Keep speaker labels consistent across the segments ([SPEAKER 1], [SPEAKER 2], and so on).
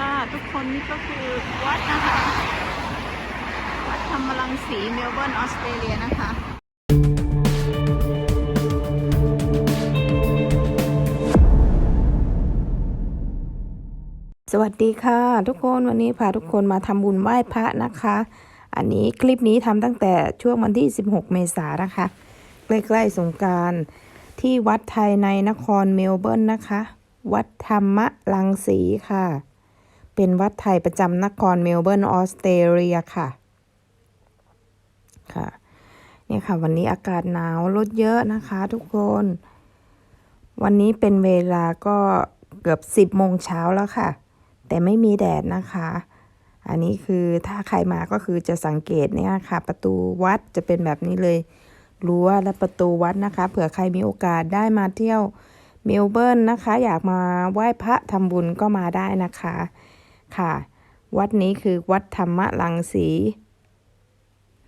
[SPEAKER 1] ค่ะทุกคนนี่ก็คือวัดนะคะ วัดธรรมรังสีเมลเบิร์นออสเตรเลียนะคะ
[SPEAKER 2] สวัสดีค่ะ ทุกคนวันนี้พาทุกคนมาทำบุญไหว้พระนะคะ อันนี้คลิปนี้ทำตั้งแต่ช่วงวันที่ 16 เมษายนนะคะ ใกล้ๆสงการที่วัดไทยในนครเมลเบิร์นนะคะ วัดธรรมลังสีค่ะ เป็นวัดไทยประจำนครเมลเบิร์นออสเตรเลียค่ะ ค่ะเนี่ยค่ะ วันนี้อากาศหนาวลดเยอะนะคะทุกคน วันนี้เป็นเวลาก็เกือบ10โมงเช้าแล้วค่ะ แต่ไม่มีแดดนะคะ อันนี้คือถ้าใครมาก็คือจะสังเกตเนี่ยค่ะ ประตูวัดจะเป็นแบบนี้เลยรั้วและประตูวัดนะคะ เผื่อใครมีโอกาสได้มาเที่ยวเมลเบิร์นนะคะ อยากมาไหว้พระทำบุญก็มาได้นะคะ ค่ะ วัดนี้คือวัดธรรมลังสี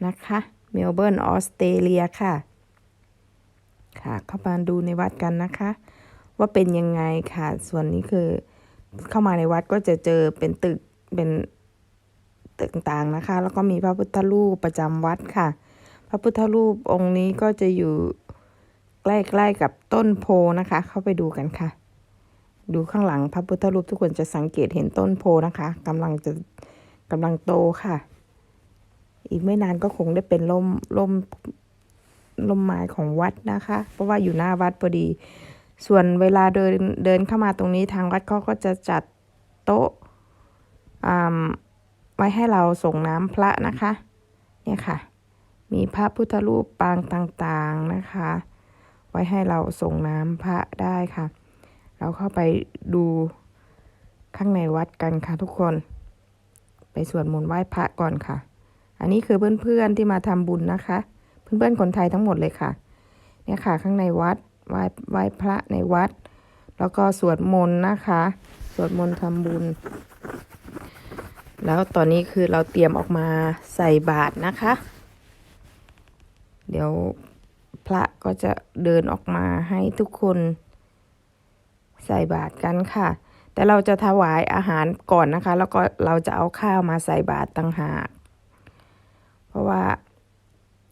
[SPEAKER 2] นะคะเมลเบิร์นออสเตรเลียค่ะ ค่ะเข้ามาดูในวัดกันนะคะ ว่าเป็นยังไงค่ะ ส่วนนี้คือเข้ามาในวัดก็จะเจอเป็นตึกเป็นตึกต่างๆนะคะ แล้วก็มีพระพุทธรูปประจำวัดค่ะ พระพุทธรูปองค์นี้ก็จะอยู่ใกล้ๆกับต้นโพนะคะ เข้าไปดูกันค่ะ ดูข้างหลังพระพุทธรูปทุกคนจะสังเกตเห็นต้นโพนะคะกำลังจะกำลังโตค่ะ อีกไม่นานก็คงได้เป็นร่มร่มร่มไม้ของวัดนะคะ เพราะว่าอยู่หน้าวัดพอดี ส่วนเวลาเดินเดินเข้ามาตรงนี้ทางวัดเขาก็จะจัดโต๊ะอ่าไว้ให้เราส่งน้ำพระนะคะ เนี่ยค่ะ มีพระพุทธรูปปางต่างๆนะคะ ไว้ให้เราส่งน้ำพระได้ค่ะ เราเข้าไปดูข้างในวัดกันค่ะทุกคน ไปสวดมนต์ไหว้พระก่อนค่ะ อันนี้คือเพื่อนๆที่มาทำบุญนะคะ เพื่อนๆคนไทยทั้งหมดเลยค่ะ เนี่ยค่ะข้างในวัดไหว้ไหว้พระในวัด แล้วก็สวดมนต์นะคะ สวดมนต์ทำบุญ แล้วตอนนี้คือเราเตรียมออกมาใส่บาตรนะคะ เดี๋ยวพระก็จะเดินออกมาให้ทุกคน ใส่บาตรกันค่ะ แต่เราจะถวายอาหารก่อนนะคะ แล้วก็เราจะเอาข้าวมาใส่บาตรต่างหาก เพราะว่า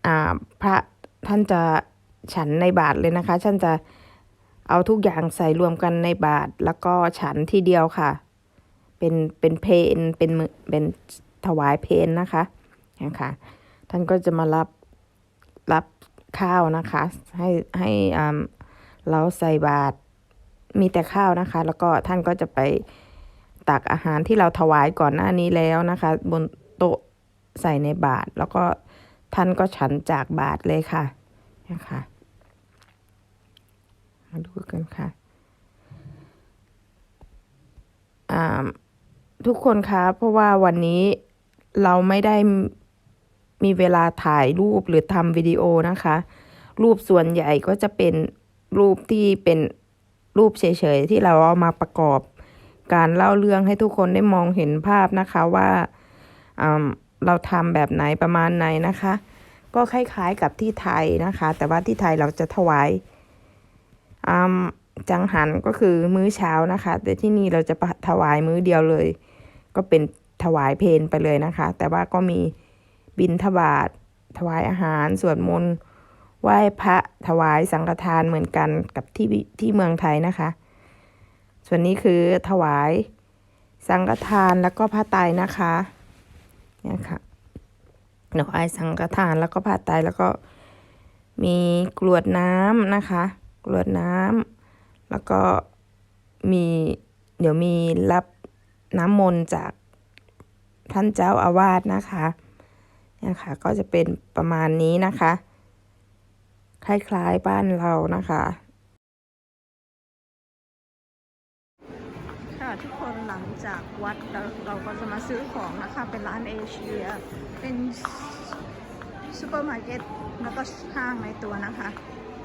[SPEAKER 2] อาพระท่านจะฉันในบาทเลยนะคะท่านจะเอาทุกอย่างใส่รวมกันในบาทแล้วก็ฉันทีเดียวค่ะ เป็นเป็นเพนเป็นมือเป็นถวายเพนนะคะนะคะท่านก็จะมารับรับข้าวนะคะ ให้ให้อ่าเราใส่บาตร มีแต่ข้าวนะคะ แล้วก็ท่านก็จะไปตักอาหารที่เราถวายก่อนหน้านี้แล้วนะคะ บนโต๊ะใส่ในบาตรแล้วก็ท่านก็ฉันจากบาตรเลยค่ะนะคะมาดูกันค่ะทุกคนคะเพราะว่าวันนี้เราไม่ได้มีเวลาถ่ายรูปหรือทำวิดีโอนะคะ รูปส่วนใหญ่ก็จะเป็นรูปที่เป็น รูปเฉยๆ ที่เราเอามาประกอบการเล่าเรื่องให้ทุกคนได้มองเห็นภาพนะคะว่าอ่าเราทำแบบไหนประมาณไหนนะคะ ก็คล้ายๆกับที่ไทยนะคะ แต่ว่าที่ไทยเราจะถวายอืมจังหันก็คือมื้อเช้านะคะ แต่ที่นี่เราจะถวายมื้อเดียวเลย ก็เป็นถวายเพนไปเลยนะคะ แต่ว่าก็มีบินทบาทถวายอาหารสวดมนต์ ไหว้พระถวายสังฆทานเหมือนกันกับที่ที่เมืองไทยนะคะ ส่วนนี้คือถวายสังฆทานแล้วก็ผ้าไตรนะคะเนี่ยค่ะถวายสังฆทานแล้วก็ผ้าไตรแล้วก็มีกรวดน้ำนะคะ กรวดน้ำแล้วก็มีเดี๋ยวมีรับน้ำมนต์จากท่านเจ้าอาวาสนะคะนะคะก็จะเป็นประมาณนี้นะคะ คล้ายๆบ้านเรานะคะ
[SPEAKER 1] ค่ะทุกคนหลังจากวัดเราเราก็จะมาซื้อของนะคะ เป็นร้านเอเชีย เป็นซูเปอร์มาร์เก็ตแล้วก็ห้างในตัวนะคะ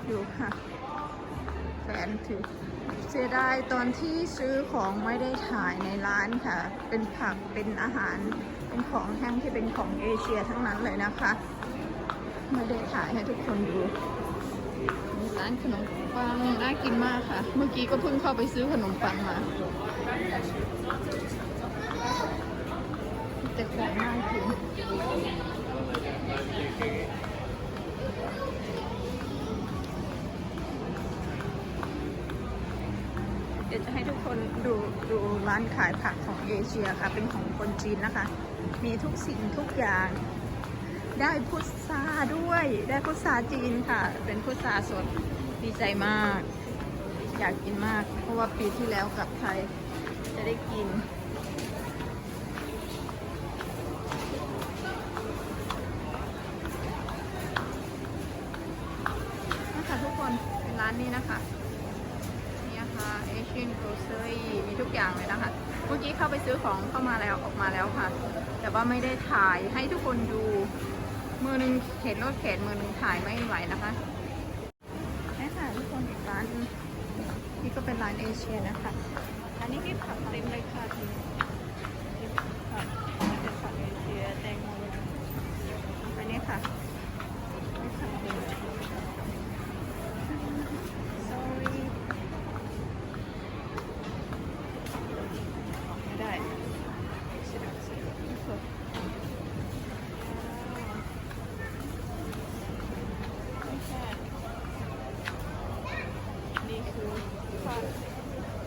[SPEAKER 1] อยู่ค่ะแฟนถือเสียดายตอนที่ซื้อของไม่ได้ถ่ายในร้านค่ะ เป็นผักเป็นอาหาร เป็นของแห้งที่เป็นของเอเชียทั้งนั้นเลยนะคะ ไม่ได้ถ่ายให้ทุกคนดู ร้านขนมปังน่ากินมากค่ะ เมื่อกี้ก็เพิ่งเข้าไปซื้อขนมปังมาแต่ของม่ากิน
[SPEAKER 2] เดี๋ยวจะให้ทุกคนดูดูร้าน
[SPEAKER 1] ขายผักของเอเชียค่ะ เป็นของคนจีนนะคะ มีทุกสิ่งทุกอย่าง ได้พุทราด้วย ได้พุทราจีนค่ะ เป็นพุทราสดดีใจมาก อยากกินมาก เพราะว่าปีที่แล้วกลับไทยจะได้กิน นะคะทุกคนเป็นร้านนี้นะคะนี่นะคะ Asian Grocery มีทุกอย่างเลยนะคะ เมื่อกี้เข้าไปซื้อของเข้ามาแล้วออกมาแล้วค่ะ แต่ว่าไม่ได้ถ่ายให้ทุกคนดู มือหนึงเข็นรถเข็นมือหนึงถ่ายไม่ไหวนะคะนี่ค่ะทุกคนอีกร้านนี่ก็เป็นร้านเอเชียนะคะ อันนี้พี่ผักเต็มเลยค่ะทีนี้มีผักเป็นผักเอเชียแตงโมอันนี้ค่ะมีผักเต็มเลย sorry ออกไม่ได้สะดุดสะดุดไม่สดไม่ใช่นี่คือฝรั่ง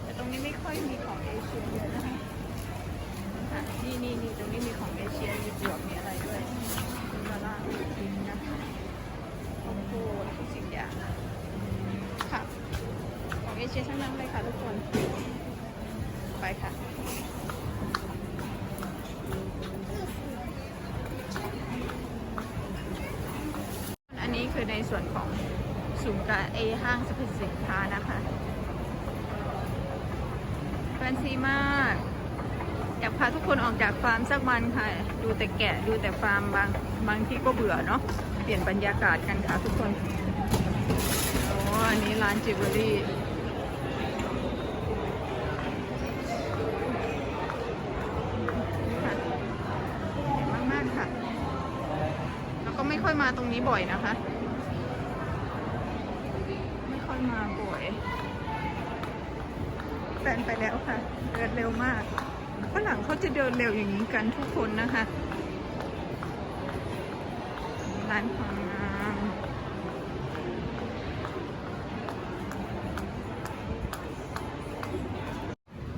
[SPEAKER 1] แต่ตรงนี้ไม่ค่อยมีของ เชียเยอะนะคะอะนี่นี่นี่ตรงนี้มีของเอเชียมีบวกมีอะไรด้วยมีมะระมีพริกนะคะข้โพดทุกสิ่งอย่างค่ะ ของเอเชียทั้งนั้นเลยค่ะทุกคน ไปค่ะอันนี้คือในส่วนของศูนย์กาเอห้างสรรพสินค้านะคะ แฟนซีมาก อยากพาทุกคนออกจากฟาร์มสักวันค่ะ ดูแต่แกะดูแต่ฟาร์มบางบางที่ก็เบื่อเนาะเปลี่ยนบรรยากาศกันค่ะทุกคนโอ้อันนี้ร้านจิวเวลรี่ค่ะเห็นมากค่ะแล้วก็ไม่ค่อยมาตรงนี้บ่อยนะคะ ไม่ค่อยมาบ่อย นไปแล้วค่ะ เดินเร็วมากฝรั่งเขาจะเดินเร็วอย่างนี้กันทุกคนนะคะร้านความงาม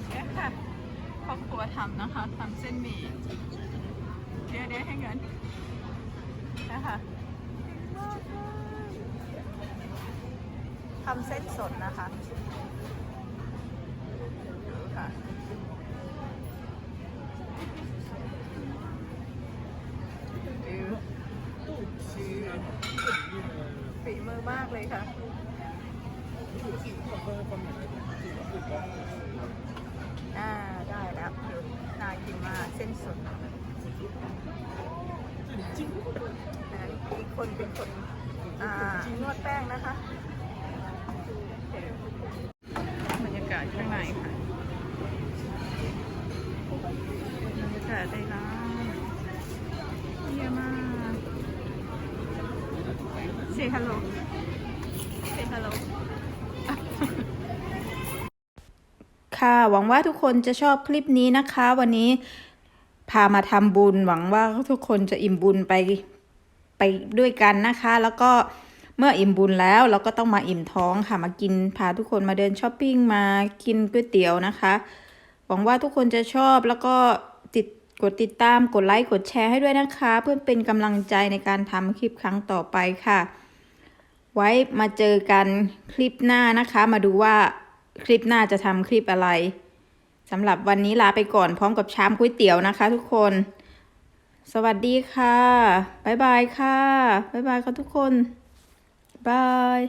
[SPEAKER 1] เนี่ยค่ะครอบครัวทำนะคะทำเส้นหมี่เดี๋ยวเดี๋ยวให้เงินนะคะทำเส้นสดนะคะดูค่ะดูดูฝีมือมากเลยค่ะ อ่าได้แล้วเดี๋ยวน่ากินมากเส้นสดอีกคนเป็นคนนวดแป้งนะคะบรรยากาศข้างในค่ะบรรยากาศในร้านเยี่ยมมาก say hello say hello
[SPEAKER 2] ค่ะหวังว่าทุกคนจะชอบคลิปนี้นะคะ วันนี้ พามาทำบุญหวังว่าทุกคนจะอิ่มบุญไปไปด้วยกันนะคะ แล้วก็เมื่ออิ่มบุญแล้วเราก็ต้องมาอิ่มท้องค่ะมากินพาทุกคนมาเดินช้อปปิ้งมากินก๋วยเตี๋ยวนะคะ หวังว่าทุกคนจะชอบแล้วก็ติดกดติดตามกดไลค์กดแชร์ให้ด้วยนะคะ เพื่อเป็นกำลังใจในการทำคลิปครั้งต่อไปค่ะ ไว้มาเจอกันคลิปหน้านะคะ มาดูว่าคลิปหน้าจะทำคลิปอะไร สำหรับวันนี้ลาไปก่อนพร้อมกับชามก๋วยเตี๋ยวนะคะ ทุกคน สวัสดีค่ะ บ๊ายบายค่ะ บ๊ายบายค่ะทุกคนบาย